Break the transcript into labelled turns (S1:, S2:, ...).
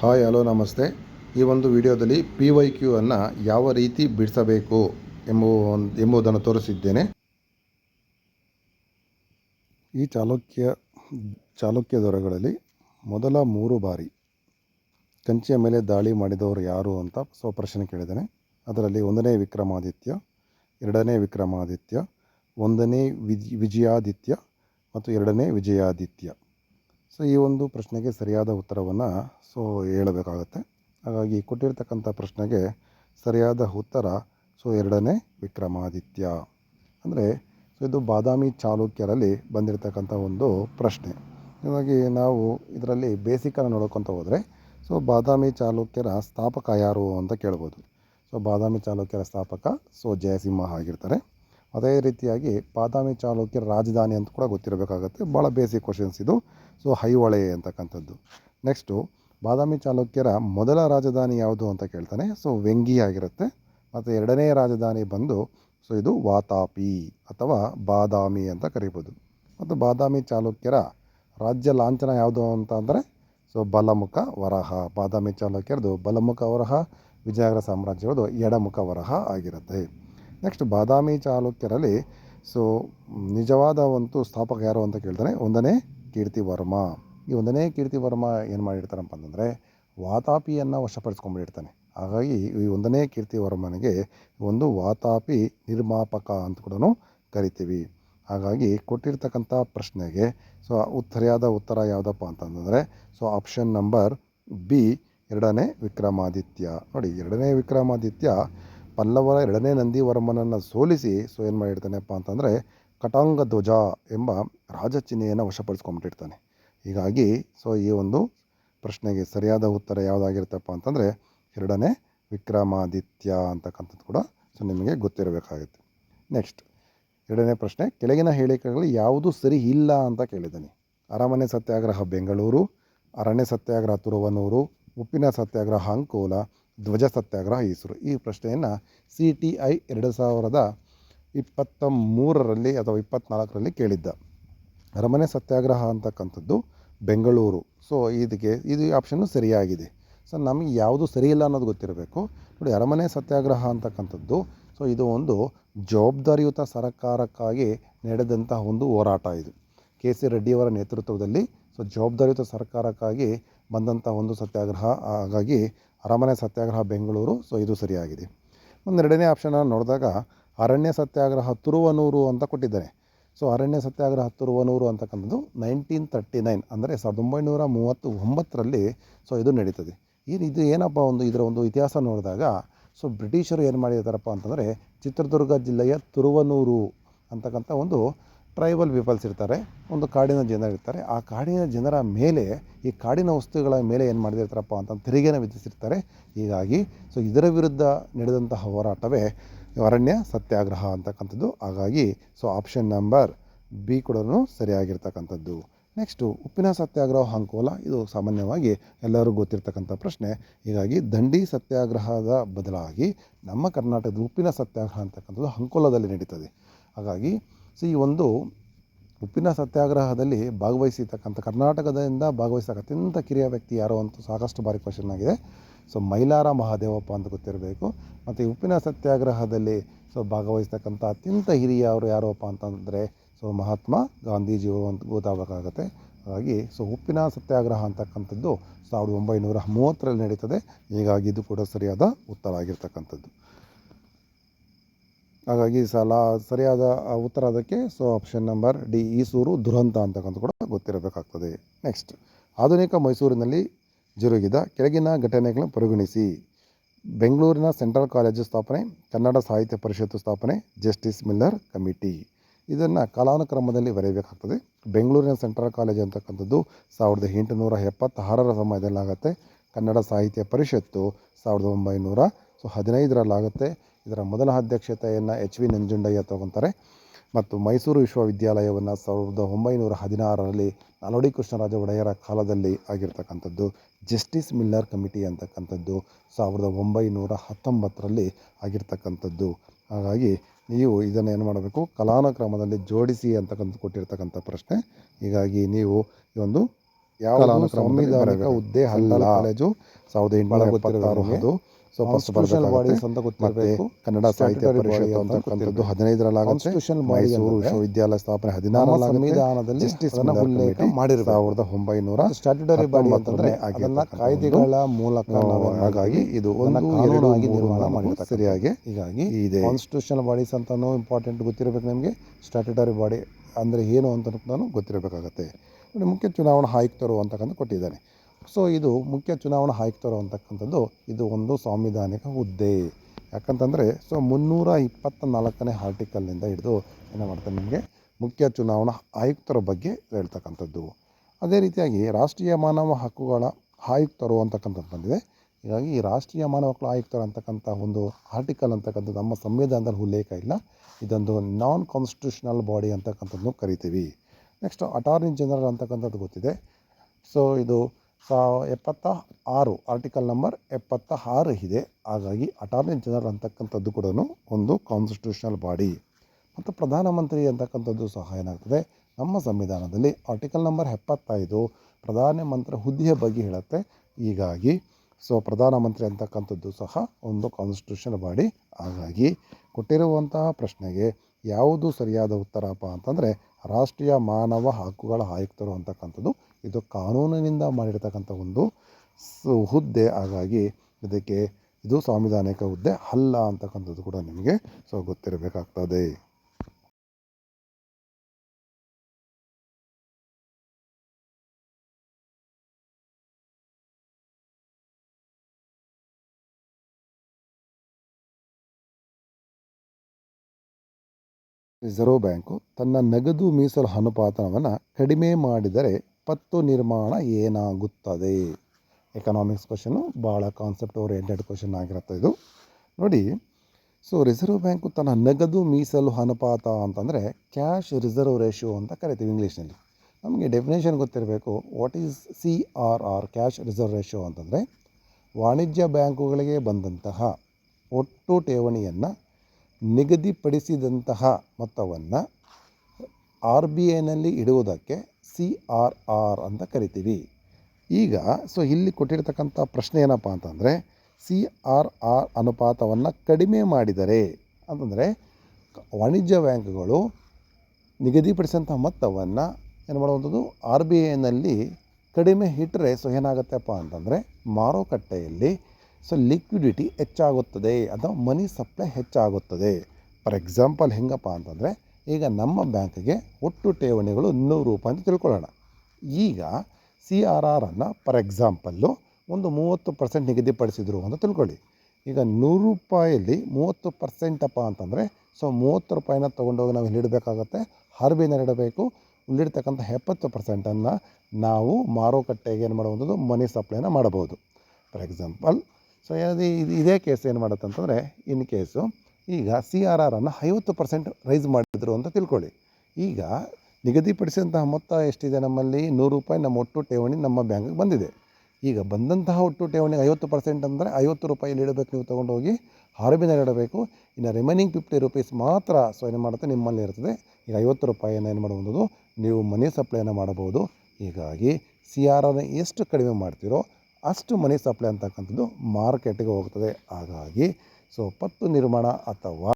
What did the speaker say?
S1: Hi, hello, ನಮಸ್ತೆ. ಈ ಒಂದು ವಿಡಿಯೋದಲ್ಲಿ ಪಿ ವೈ ಕ್ಯೂ ಅನ್ನು ಯಾವ ರೀತಿ ಬಿಡಿಸಬೇಕು ಎಂಬ ಎಂಬುದನ್ನು ತೋರಿಸಿದ್ದೇನೆ. ಈ ಚಾಲುಕ್ಯ ಚಾಲುಕ್ಯ ದೊರೆಗಳಲ್ಲಿ ಮೊದಲ ಮೂರು ಬಾರಿ ಕಂಚಿಯ ಮೇಲೆ ದಾಳಿ ಮಾಡಿದವರು ಯಾರು ಅಂತ ಸೊ ಪ್ರಶ್ನೆ ಕೇಳಿದ್ದೇನೆ. ಅದರಲ್ಲಿ ಒಂದನೇ ವಿಕ್ರಮಾದಿತ್ಯ, ಎರಡನೇ ವಿಕ್ರಮಾದಿತ್ಯ, ಒಂದನೇ ವಿಜ್, ವಿಜಯಾದಿತ್ಯ ಮತ್ತು ಎರಡನೇ ವಿಜಯಾದಿತ್ಯ. ಸೊ ಈ ಒಂದು ಪ್ರಶ್ನೆಗೆ ಸರಿಯಾದ ಉತ್ತರವನ್ನು ಸೊ ಹೇಳಬೇಕಾಗತ್ತೆ. ಹಾಗಾಗಿ ಕೊಟ್ಟಿರ್ತಕ್ಕಂಥ ಪ್ರಶ್ನೆಗೆ ಸರಿಯಾದ ಉತ್ತರ ಸೊ ಎರಡನೇ ವಿಕ್ರಮಾದಿತ್ಯ. ಅಂದರೆ ಸೊ ಇದು ಬಾದಾಮಿ ಚಾಲುಕ್ಯರಲ್ಲಿ ಬಂದಿರತಕ್ಕಂಥ ಒಂದು ಪ್ರಶ್ನೆ. ಹಾಗಾಗಿ ನಾವು ಇದರಲ್ಲಿ ಬೇಸಿಕನ್ನು ನೋಡ್ಕೊತ ಹೋದರೆ ಸೊ ಬಾದಾಮಿ ಚಾಲುಕ್ಯರ ಸ್ಥಾಪಕ ಯಾರು ಅಂತ ಕೇಳ್ಬೋದು. ಸೊ ಬಾದಾಮಿ ಚಾಲುಕ್ಯರ ಸ್ಥಾಪಕ ಸೊ ಜಯಸಿಂಹ ಆಗಿರ್ತಾರೆ. ಅದೇ ರೀತಿಯಾಗಿ ಬಾದಾಮಿ ಚಾಲುಕ್ಯರ ರಾಜಧಾನಿ ಅಂತ ಕೂಡ ಗೊತ್ತಿರಬೇಕಾಗತ್ತೆ. ಭಾಳ ಬೇಸಿಕ್ ಕ್ವಶನ್ಸ್ ಇದು. ಸೊ ಹೈಹೊಳೆ ಅಂತಕ್ಕಂಥದ್ದು. ನೆಕ್ಸ್ಟು ಬಾದಾಮಿ ಚಾಲುಕ್ಯರ ಮೊದಲ ರಾಜಧಾನಿ ಯಾವುದು ಅಂತ ಕೇಳ್ತಾನೆ. ಸೊ ವೆಂಗಿ ಆಗಿರುತ್ತೆ. ಮತ್ತು ಎರಡನೇ ರಾಜಧಾನಿ ಬಂದು ಸೊ ಇದು ವಾತಾಪಿ ಅಥವಾ ಬಾದಾಮಿ ಅಂತ ಕರಿಬೋದು. ಮತ್ತು ಬಾದಾಮಿ ಚಾಲುಕ್ಯರ ರಾಜ್ಯ ಲಾಂಛನ ಯಾವುದು ಅಂತ ಅಂದರೆ ಸೊ ಬಲಮುಖ ವರಹ. ಬಾದಾಮಿ ಚಾಲುಕ್ಯರದು ಬಲಮುಖ ವರಹ, ವಿಜಯನಗರ ಸಾಮ್ರಾಜ್ಯದ್ದು ಎಡಮುಖ ವರಹ ಆಗಿರುತ್ತೆ. ನೆಕ್ಸ್ಟ್ ಬಾದಾಮಿ ಚಾಲುಕ್ಯರಲ್ಲಿ, ಸೊ, ನಿಜವಾದ ಒಂದು ಸ್ಥಾಪಕ ಯಾರು ಅಂತ ಕೇಳ್ತಾನೆ, ಒಂದನೇ ಕೀರ್ತಿವರ್ಮ ಈ ಒಂದನೇ ಕೀರ್ತಿವರ್ಮ ಏನು ಮಾಡಿರ್ತಾರಪ್ಪ ಅಂತಂದರೆ ವಾತಾಪಿಯನ್ನು ವಶಪಡಿಸ್ಕೊಂಡ್ಬಿಟ್ಟಿರ್ತಾನೆ. ಹಾಗಾಗಿ ಈ ಒಂದನೇ ಕೀರ್ತಿವರ್ಮನಿಗೆ ಒಂದು ವಾತಾಪಿ ನಿರ್ಮಾಪಕ ಅಂತ ಕೂಡ ಕರಿತೀವಿ. ಹಾಗಾಗಿ ಕೊಟ್ಟಿರ್ತಕ್ಕಂಥ ಪ್ರಶ್ನೆಗೆ, ಸೊ ಸರಿಯಾದ ಉತ್ತರ ಯಾವುದಪ್ಪ ಅಂತಂದರೆ, ಸೊ ಆಪ್ಷನ್ ನಂಬರ್ ಬಿ, ಎರಡನೇ ವಿಕ್ರಮಾದಿತ್ಯ. ನೋಡಿ, ಎರಡನೇ ವಿಕ್ರಮಾದಿತ್ಯ ಪಲ್ಲವರ ಎರಡನೇ ನಂದಿವರ್ಮನನ್ನು ಸೋಲಿಸಿ ಸೊ ಏನು ಮಾಡಿರ್ತಾನೆಪ್ಪ ಅಂತಂದರೆ ಕಟಾಂಗ ಧ್ವಜ ಎಂಬ ರಾಜಚಿಹ್ನೆಯನ್ನು ವಶಪಡಿಸ್ಕೊಂಡ್ಬಿಟ್ಟಿರ್ತಾನೆ. ಹೀಗಾಗಿ ಸೊ ಈ ಒಂದು ಪ್ರಶ್ನೆಗೆ ಸರಿಯಾದ ಉತ್ತರ ಯಾವುದಾಗಿರುತ್ತಪ್ಪ ಅಂತಂದರೆ ಎರಡನೇ ವಿಕ್ರಮಾದಿತ್ಯ ಅಂತಕ್ಕಂಥದ್ದು ಕೂಡ ಸೊ ನಿಮಗೆ ಗೊತ್ತಿರಬೇಕಾಗುತ್ತೆ. ನೆಕ್ಸ್ಟ್ ಎರಡನೇ ಪ್ರಶ್ನೆ, ಕೆಳಗಿನ ಹೇಳಿಕೆಗಳಲ್ಲಿ ಯಾವುದು ಸರಿ ಇಲ್ಲ ಅಂತ ಕೇಳಿದ್ದಾನೆ. ಅರಮನೆ ಸತ್ಯಾಗ್ರಹ ಬೆಂಗಳೂರು, ಅರಣ್ಯ ಸತ್ಯಾಗ್ರಹ ತುರುವನೂರು, ಉಪ್ಪಿನ ಸತ್ಯಾಗ್ರಹ ಅಂಕೋಲ ಧ್ವಜ ಸತ್ಯಾಗ್ರಹ ಇಸ್ರು ಈ ಪ್ರಶ್ನೆಯನ್ನು ಸಿ ಟಿ ಐ ಎರಡು ಸಾವಿರದ ಇಪ್ಪತ್ತ ಮೂರರಲ್ಲಿ ಅಥವಾ ಇಪ್ಪತ್ತ್ನಾಲ್ಕರಲ್ಲಿ ಕೇಳಿದ್ದ. ಅರಮನೆ ಸತ್ಯಾಗ್ರಹ ಅಂತಕ್ಕಂಥದ್ದು ಬೆಂಗಳೂರು. ಸೊ ಇದಕ್ಕೆ ಇದು ಆಪ್ಷನ್ನು ಸರಿಯಾಗಿದೆ. ಸೊ ನಮಗೆ ಯಾವುದು ಸರಿಯಿಲ್ಲ ಅನ್ನೋದು ಗೊತ್ತಿರಬೇಕು. ನೋಡಿ, ಅರಮನೆ ಸತ್ಯಾಗ್ರಹ ಅಂತಕ್ಕಂಥದ್ದು ಸೊ ಇದು ಒಂದು ಜವಾಬ್ದಾರಿಯುತ ಸರ್ಕಾರಕ್ಕಾಗಿ ನಡೆದಂತಹ ಒಂದು ಹೋರಾಟ ಇದು. ಕೆ ಸಿ ರೆಡ್ಡಿಯವರ ನೇತೃತ್ವದಲ್ಲಿ ಸೊ ಜವಾಬ್ದಾರಿಯುತ ಸರ್ಕಾರಕ್ಕಾಗಿ ಬಂದಂಥ ಒಂದು ಸತ್ಯಾಗ್ರಹ, ಹಾಗಾಗಿ ಅರಮನೆ ಸತ್ಯಾಗ್ರಹ ಬೆಂಗಳೂರು. ಸೊ ಇದು ಸರಿಯಾಗಿದೆ. ಒಂದೆರಡನೇ ಎರಡನೇ ಆಪ್ಷನನ್ನು ನೋಡಿದಾಗ ಅರಣ್ಯ ಸತ್ಯಾಗ್ರಹ ತುರುವನೂರು ಅಂತ ಕೊಟ್ಟಿದ್ದಾನೆ. ಸೊ ಅರಣ್ಯ ಸತ್ಯಾಗ್ರಹ ತುರುವನೂರು ಅಂತಕ್ಕಂಥದ್ದು ನೈನ್ಟೀನ್ ತರ್ಟಿ ನೈನ್ ಅಂದರೆ ಸಾವಿರದ ಒಂಬೈನೂರ ಮೂವತ್ತು ಒಂಬತ್ತರಲ್ಲಿ ಸೊ ಇದು ನಡೀತದೆ. ಈ ಇದು ಏನಪ್ಪ ಒಂದು ಇದರ ಒಂದು ಇತಿಹಾಸ ನೋಡಿದಾಗ ಸೊ ಬ್ರಿಟಿಷರು ಏನು ಮಾಡಿದಾರಪ್ಪ ಅಂತಂದರೆ ಚಿತ್ರದುರ್ಗ ಜಿಲ್ಲೆಯ ತುರುವನೂರು ಅಂತಕ್ಕಂಥ ಒಂದು ಟ್ರೈಬಲ್ ಪೀಪಲ್ಸ್ ಇರ್ತಾರೆ, ಒಂದು ಕಾಡಿನ ಜನರಿರ್ತಾರೆ ಆ ಕಾಡಿನ ಜನರ ಮೇಲೆ, ಈ ಕಾಡಿನ ವಸ್ತುಗಳ ಮೇಲೆ ಏನು ಮಾಡಿದಿರ್ತಾರಪ್ಪ ಅಂತ ತೆರಿಗೆನ ವಿಧಿಸಿರ್ತಾರೆ. ಹೀಗಾಗಿ, ಸೊ ಇದರ ವಿರುದ್ಧ ನಡೆದಂತಹ ಹೋರಾಟವೇ ಅರಣ್ಯ ಸತ್ಯಾಗ್ರಹ ಅಂತಕ್ಕಂಥದ್ದು. ಹಾಗಾಗಿ, ಸೊ ಆಪ್ಷನ್ ನಂಬರ್ ಬಿ ಕೂಡ ಸರಿಯಾಗಿರ್ತಕ್ಕಂಥದ್ದು. ನೆಕ್ಸ್ಟು ಉಪ್ಪಿನ ಸತ್ಯಾಗ್ರಹ ಅಂಕೋಲ. ಇದು ಸಾಮಾನ್ಯವಾಗಿ ಎಲ್ಲರಿಗೂ ಗೊತ್ತಿರ್ತಕ್ಕಂಥ ಪ್ರಶ್ನೆ. ಹೀಗಾಗಿ, ದಂಡಿ ಸತ್ಯಾಗ್ರಹದ ಬದಲಾಗಿ ನಮ್ಮ ಕರ್ನಾಟಕದ ಉಪ್ಪಿನ ಸತ್ಯಾಗ್ರಹ ಅಂತಕ್ಕಂಥದ್ದು ಅಂಕೋಲದಲ್ಲಿ ನಡೀತದೆ. ಹಾಗಾಗಿ ಸೊ ಈ ಒಂದು ಉಪ್ಪಿನ ಸತ್ಯಾಗ್ರಹದಲ್ಲಿ ಭಾಗವಹಿಸಿರ್ತಕ್ಕಂಥ ಕರ್ನಾಟಕದಿಂದ ಭಾಗವಹಿಸ್ತಕ್ಕ ಅತ್ಯಂತ ಕಿರಿಯ ವ್ಯಕ್ತಿ ಯಾರು ಅಂತ ಸಾಕಷ್ಟು ಬಾರಿ ಕ್ವಶನ್ ಆಗಿದೆ. ಸೊ ಮೈಲಾರ ಮಹಾದೇವಪ್ಪ ಅಂತ ಗೊತ್ತಿರಬೇಕು. ಮತ್ತು ಈ ಉಪ್ಪಿನ ಸತ್ಯಾಗ್ರಹದಲ್ಲಿ ಸೊ ಭಾಗವಹಿಸ್ತಕ್ಕಂಥ ಅತ್ಯಂತ ಹಿರಿಯ ಅವರು ಯಾರಪ್ಪ ಅಂತಂದರೆ ಸೊ ಮಹಾತ್ಮ ಗಾಂಧೀಜಿಯವರು ಅಂತ ಗೊತ್ತಾಗಬೇಕಾಗತ್ತೆ. ಹಾಗಾಗಿ ಸೊ ಉಪ್ಪಿನ ಸತ್ಯಾಗ್ರಹ ಅಂತಕ್ಕಂಥದ್ದು ಸಾವಿರದ ಒಂಬೈನೂರ ಮೂವತ್ತರಲ್ಲಿ ನಡೀತದೆ. ಹೀಗಾಗಿ ಇದು ಕೂಡ ಸರಿಯಾದ ಉತ್ತರ ಆಗಿರ್ತಕ್ಕಂಥದ್ದು. ಹಾಗಾಗಿ ಸಲ ಸರಿಯಾದ ಉತ್ತರ ಅದಕ್ಕೆ. So option number D Isur ದುರಂತ ಅಂತಕ್ಕಂಥ ಕೂಡ ಗೊತ್ತಿರಬೇಕಾಗ್ತದೆ. ನೆಕ್ಸ್ಟ್ ಆಧುನಿಕ ಮೈಸೂರಿನಲ್ಲಿ ಜರುಗಿದ ಕೆಳಗಿನ ಘಟನೆಗಳನ್ನು ಪರಿಗಣಿಸಿ. ಬೆಂಗಳೂರಿನ ಸೆಂಟ್ರಲ್ ಕಾಲೇಜು ಸ್ಥಾಪನೆ, ಕನ್ನಡ ಸಾಹಿತ್ಯ ಪರಿಷತ್ತು ಸ್ಥಾಪನೆ, ಜಸ್ಟಿಸ್ ಮಿಲ್ಲರ್ ಕಮಿಟಿ. ಇದನ್ನು ಕಾಲಾನುಕ್ರಮದಲ್ಲಿ ಬರೆಯಬೇಕಾಗ್ತದೆ. ಬೆಂಗಳೂರಿನ ಸೆಂಟ್ರಲ್ ಕಾಲೇಜ್ ಅಂತಕ್ಕಂಥದ್ದು ಸಾವಿರದ ಎಂಟುನೂರ ಎಪ್ಪತ್ತಾರರ ಸಮಯದಲ್ಲಾಗುತ್ತೆ. ಕನ್ನಡ ಸಾಹಿತ್ಯ ಪರಿಷತ್ತು ಸಾವಿರದ ಒಂಬೈನೂರ, ಸೊ, ಹದಿನೈದರಲ್ಲಾಗುತ್ತೆ. ಇದರ ಮೊದಲ ಅಧ್ಯಕ್ಷತೆಯನ್ನು ಎಚ್ ವಿ ನಂಜುಂಡಯ್ಯ ತಗೊತಾರೆ. ಮತ್ತು ಮೈಸೂರು ವಿಶ್ವವಿದ್ಯಾಲಯವನ್ನು ಸಾವಿರದ ಒಂಬೈನೂರ ಹದಿನಾರರಲ್ಲಿ ನಾಲ್ವಡಿ ಕೃಷ್ಣರಾಜ ಒಡೆಯರ ಕಾಲದಲ್ಲಿ ಆಗಿರ್ತಕ್ಕಂಥದ್ದು. ಜಸ್ಟಿಸ್ ಮಿಲ್ಲರ್ ಕಮಿಟಿ ಅಂತಕ್ಕಂಥದ್ದು ಸಾವಿರದ ಒಂಬೈನೂರ ಹತ್ತೊಂಬತ್ತರಲ್ಲಿ ಆಗಿರ್ತಕ್ಕಂಥದ್ದು. ಹಾಗಾಗಿ ನೀವು ಇದನ್ನು ಏನು ಮಾಡಬೇಕು? ಕಲಾನುಕ್ರಮದಲ್ಲಿ ಜೋಡಿಸಿ ಅಂತಕ್ಕಂಥ ಕೊಟ್ಟಿರ್ತಕ್ಕಂಥ ಪ್ರಶ್ನೆ. ಹೀಗಾಗಿ ನೀವು ಈ ಒಂದು ಯಾವ ಸಂವಿಧಾನಿಕ ಹುದ್ದೆ ಹಲ್ಲ ಕಾಲೇಜು ಸಾವಿರದ ಎಂಟುನೂರ ಎಪ್ಪತ್ತಾರು ಅದು ಸೊ ಫಸ್ಟ್ ಬಾಡೀಸ್ ಅಂತ ಗೊತ್ತಿರಬೇಕು. ಕನ್ನಡ ಸಾಹಿತ್ಯ ಪರಿಷತ್ ಅಂತಕ್ಕಂಥದ್ದು ಹದಿನೈದರಲ್ಲಾಗುತ್ತೆ. ಮೈಸೂರು ವಿಶ್ವವಿದ್ಯಾಲಯ ಸ್ಥಾಪನೆ ಹದಿನಾರರ ಸಂವಿಧಾನದಲ್ಲಿ ಉಲ್ಲೇಖ ಮಾಡಿರುವ ಸಾವಿರದ ಒಂಬೈನೂರ
S2: ಸ್ಟ್ಯಾಟ್ಯುಟರಿ ಬಾಡಿ ಅಂತಂದ್ರೆ
S1: ಆಗಿ
S2: ಅದನ್ನ ಕಾಯ್ದೆಗಳ ಮೂಲಕ
S1: ಹಾಗಾಗಿ ಇದು ಒಂದು ಎರಡು, ಮೂರು,
S2: ನಿರ್ಮಾಣ ಮಾಡಿದ
S1: ಸರಿಯಾಗಿ
S2: ಹೀಗಾಗಿ
S1: ಇದೆ.
S2: ಕಾನ್ಸ್ಟಿಟ್ಯೂಷನಲ್ ಬಾಡೀಸ್ ಅಂತಾನು ಇಂಪಾರ್ಟೆಂಟ್ ಗೊತ್ತಿರಬೇಕು ನಿಮಗೆ. ಸ್ಟ್ಯಾಟ್ಯುಟರಿ ಬಾಡಿ ಅಂದರೆ ಏನು ಅಂತ
S1: ಗೊತ್ತಿರಬೇಕಾಗತ್ತೆ. ಮುಖ್ಯ ಚುನಾವಣಾ ಆಯುಕ್ತರು ಅಂತಕ್ಕಂಥ ಕೊಟ್ಟಿದ್ದಾನೆ
S2: ಸೊ ಇದು ಮುಖ್ಯ ಚುನಾವಣಾ ಆಯುಕ್ತರು ಅಂತಕ್ಕಂಥದ್ದು ಇದು ಒಂದು ಸಾಂವಿಧಾನಿಕ ಹುದ್ದೆ.
S1: ಯಾಕಂತಂದರೆ, ಸೊ ಮುನ್ನೂರ ಇಪ್ಪತ್ತ ನಾಲ್ಕನೇ ಆರ್ಟಿಕಲ್ನಿಂದ ಹಿಡಿದು ಏನು ಮಾಡ್ತಾರೆ ನಿಮಗೆ? ಮುಖ್ಯ ಚುನಾವಣಾ ಆಯುಕ್ತರ ಬಗ್ಗೆ ಹೇಳ್ತಕ್ಕಂಥದ್ದು. ಅದೇ ರೀತಿಯಾಗಿ ರಾಷ್ಟ್ರೀಯ ಮಾನವ ಹಕ್ಕುಗಳ ಆಯುಕ್ತರು ಅಂತಕ್ಕಂಥದ್ದು ಬಂದಿದೆ. ಹೀಗಾಗಿ ಈ ರಾಷ್ಟ್ರೀಯ ಮಾನವ ಹಕ್ಕುಗಳ ಆಯುಕ್ತರು ಅಂತಕ್ಕಂಥ ಒಂದು ಆರ್ಟಿಕಲ್ ಅಂತಕ್ಕಂಥದ್ದು ನಮ್ಮ ಸಂವಿಧಾನದಲ್ಲಿ ಉಲ್ಲೇಖ ಇಲ್ಲ. ಇದೊಂದು ನಾನ್ ಕಾನ್ಸ್ಟಿಟ್ಯೂಷನಲ್ ಬಾಡಿ ಅಂತಕ್ಕಂಥದ್ದನ್ನು ಕರಿತೀವಿ. ನೆಕ್ಸ್ಟ್ ಅಟಾರ್ನಿ ಜನರಲ್ ಅಂತಕ್ಕಂಥದ್ದು ಗೊತ್ತಿದೆ. ಸೊ ಇದು ಸಾ ಎಪ್ಪತ್ತ ಆರು ಆರ್ಟಿಕಲ್ ನಂಬರ್ ಎಪ್ಪತ್ತ ಆರು ಇದೆ. ಹಾಗಾಗಿ ಅಟಾರ್ನಿ ಜನರಲ್ ಅಂತಕ್ಕಂಥದ್ದು ಕೂಡ ಒಂದು ಕಾನ್ಸ್ಟಿಟ್ಯೂಷನಲ್ ಬಾಡಿ ಮತ್ತು ಪ್ರಧಾನಮಂತ್ರಿ ಅಂತಕ್ಕಂಥದ್ದು ಸಹ ಏನಾಗ್ತದೆ? ನಮ್ಮ ಸಂವಿಧಾನದಲ್ಲಿ ಆರ್ಟಿಕಲ್ ನಂಬರ್ ಎಪ್ಪತ್ತೈದು ಪ್ರಧಾನಮಂತ್ರಿ ಹುದ್ದೆಯ ಬಗ್ಗೆ ಹೇಳುತ್ತೆ. ಹೀಗಾಗಿ ಸೊ ಪ್ರಧಾನಮಂತ್ರಿ ಅಂತಕ್ಕಂಥದ್ದು ಸಹ ಒಂದು ಕಾನ್ಸ್ಟಿಟ್ಯೂಷನ್ ಬಾಡಿ ಹಾಗಾಗಿ ಕೊಟ್ಟಿರುವಂತಹ ಪ್ರಶ್ನೆಗೆ ಯಾವುದು ಸರಿಯಾದ ಉತ್ತರಪ್ಪ ಅಂತಂದರೆ ರಾಷ್ಟ್ರೀಯ ಮಾನವ ಹಕ್ಕುಗಳ ಆಯುಕ್ತರು ಅಂತಕ್ಕಂಥದ್ದು. ಇದು ಕಾನೂನಿನಿಂದ ಮಾಡಿರ್ತಕ್ಕಂಥ ಒಂದು ಹುದ್ದೆ ಹಾಗಾಗಿ ಇದಕ್ಕೆ ಇದು ಸಾಂವಿಧಾನಿಕ ಹುದ್ದೆ ಅಲ್ಲ ಅಂತಕ್ಕಂಥದ್ದು ಕೂಡ ನಿಮಗೆ ಸೊ ಗೊತ್ತಿರಬೇಕಾಗ್ತದೆ. ರಿಸರ್ವ್ ಬ್ಯಾಂಕು ತನ್ನ ನಗದು ಮೀಸಲು ಅನುಪಾತವನ್ನು ಕಡಿಮೆ ಮಾಡಿದರೆ ಪತ್ತು ನಿರ್ಮಾಣ ಏನಾಗುತ್ತದೆ? ಎಕನಾಮಿಕ್ಸ್ ಕ್ವಶನು ಭಾಳ ಕಾನ್ಸೆಪ್ಟ್ ಓರಿಯೆಂಟೆಡ್ ಕ್ವಶನ್ ಆಗಿರುತ್ತೆ ಇದು. ನೋಡಿ ಸೊ ರಿಸರ್ವ್ ಬ್ಯಾಂಕು ತನ್ನ ನಗದು ಮೀಸಲು ಅನುಪಾತ ಅಂತಂದರೆ ಕ್ಯಾಶ್ ರಿಸರ್ವ್ ರೇಷಿಯೋ ಅಂತ ಕರಿತೀವಿ ಇಂಗ್ಲೀಷ್ನಲ್ಲಿ. ನಮಗೆ ಡೆಫಿನೇಷನ್ ಗೊತ್ತಿರಬೇಕು what is C R R cash reserve ratio ಅಂತಂದರೆ ವಾಣಿಜ್ಯ ಬ್ಯಾಂಕುಗಳಿಗೆ ಬಂದಂತಹ ಒಟ್ಟು ಠೇವಣಿಯನ್ನು ನಿಗದಿಪಡಿಸಿದಂತಹ ಮೊತ್ತವನ್ನು ಆರ್ ಬಿ ಐನಲ್ಲಿ ಇಡುವುದಕ್ಕೆ ಸಿ ಆರ್ ಆರ್ ಅಂತ ಕರಿತೀವಿ. ಈಗ ಸೊ ಇಲ್ಲಿ ಕೊಟ್ಟಿರ್ತಕ್ಕಂಥ ಪ್ರಶ್ನೆ ಏನಪ್ಪ ಅಂತಂದರೆ, ಸಿ ಆರ್ ಆರ್ ಅನುಪಾತವನ್ನು ಕಡಿಮೆ ಮಾಡಿದರೆ, ಅಂತಂದರೆ ವಾಣಿಜ್ಯ ಬ್ಯಾಂಕ್ಗಳು ನಿಗದಿಪಡಿಸಿದಂಥ ಮೊತ್ತವನ್ನು ಏನು ಮಾಡುವಂಥದ್ದು, ಆರ್ ಬಿ ಐನಲ್ಲಿ ಕಡಿಮೆ ಇಟ್ಟರೆ ಸೊ ಏನಾಗುತ್ತಪ್ಪ ಅಂತಂದರೆ ಮಾರುಕಟ್ಟೆಯಲ್ಲಿ ಸೊ ಲಿಕ್ವಿಡಿಟಿ ಹೆಚ್ಚಾಗುತ್ತದೆ, ಅಥವಾ ಮನಿ ಸಪ್ಲೈ ಹೆಚ್ಚಾಗುತ್ತದೆ. ಫಾರ್ ಎಕ್ಸಾಂಪಲ್ ಹೆಂಗಪ್ಪ ಅಂತಂದರೆ, ಈಗ ನಮ್ಮ ಬ್ಯಾಂಕ್ಗೆ ಒಟ್ಟು ಠೇವಣಿಗಳು ನೂರು ರೂಪಾಯಿ ಅಂತ ತಿಳ್ಕೊಳ್ಳೋಣ. ಈಗ ಸಿ ಆರ್ ಆರನ್ನು ಫಾರ್ ಎಕ್ಸಾಂಪಲ್ಲು ಒಂದು ಮೂವತ್ತು ಪರ್ಸೆಂಟ್ ನಿಗದಿಪಡಿಸಿದ್ರು ಅಂತ ತಿಳ್ಕೊಳ್ಳಿ. ಈಗ ನೂರು ರೂಪಾಯಲ್ಲಿ ಮೂವತ್ತು ಪರ್ಸೆಂಟಪ್ಪ ಅಂತಂದರೆ ಸೊ ಮೂವತ್ತು ರೂಪಾಯಿನ ತೊಗೊಂಡೋಗಿ ನಾವು ಬಿ ಐನಲ್ಲಿ ಇಡಬೇಕು ಉಳಿರ್ತಕ್ಕಂಥ ಎಪ್ಪತ್ತು ಪರ್ಸೆಂಟನ್ನು ನಾವು ಮಾರುಕಟ್ಟೆಗೆ ಏನು ಮಾಡುವಂಥದ್ದು? ಮನಿ ಸಪ್ಲೈನ ಮಾಡಬಹುದು. ಫಾರ್ ಎಕ್ಸಾಂಪಲ್ ಸೊ ಅದು ಇದು ಇದೇ ಕೇಸ್ ಏನು ಮಾಡುತ್ತೆ ಅಂತಂದರೆ, ಇನ್ ಕೇಸು ಈಗ ಸಿ ಆರ್ ಆರನ್ನು ಐವತ್ತು ಪರ್ಸೆಂಟ್ ರೈಸ್ ಮಾಡಿದ್ರು ಅಂತ ತಿಳ್ಕೊಳ್ಳಿ. ಈಗ ನಿಗದಿಪಡಿಸಿದಂತಹ ಮೊತ್ತ ಎಷ್ಟಿದೆ ನಮ್ಮಲ್ಲಿ? ನೂರು ರೂಪಾಯಿ ನಮ್ಮ ಒಟ್ಟು ಠೇವಣಿ ನಮ್ಮ ಬ್ಯಾಂಕಿಗೆ ಬಂದಿದೆ. ಈಗ ಬಂದಂತಹ ಒಟ್ಟು ಠೇವಣಿ ಐವತ್ತು ಪರ್ಸೆಂಟ್ ಅಂದರೆ ಐವತ್ತು ರೂಪಾಯಲ್ಲಿ ಇಡಬೇಕು ನೀವು ತೊಗೊಂಡೋಗಿ ಆರ್ ಬಿನಲ್ಲಿ ಇಡಬೇಕು. ಇನ್ನು ರಿಮೈನಿಂಗ್ ಫಿಫ್ಟಿ ರುಪೀಸ್ ಮಾತ್ರ ಸೊ ಏನು ಮಾಡುತ್ತೆ? ನಿಮ್ಮಲ್ಲಿ ಇರ್ತದೆ. ಈಗ ಐವತ್ತು ರೂಪಾಯಿಯನ್ನು ಏನು ಮಾಡಬಹುದು ನೀವು ಮನಿ ಸಪ್ಲೈನ ಮಾಡಬಹುದು. ಹೀಗಾಗಿ ಸಿ ಆರ್ ಆರ್ನ ಎಷ್ಟು ಕಡಿಮೆ ಮಾಡ್ತೀರೋ ಅಷ್ಟು ಮನಿ ಸಪ್ಲೈ ಅಂತಕ್ಕಂಥದ್ದು ಮಾರ್ಕೆಟ್ಗೆ ಹೋಗ್ತದೆ. ಹಾಗಾಗಿ ಸೊ ಪತ್ತು ನಿರ್ಮಾಣ ಅಥವಾ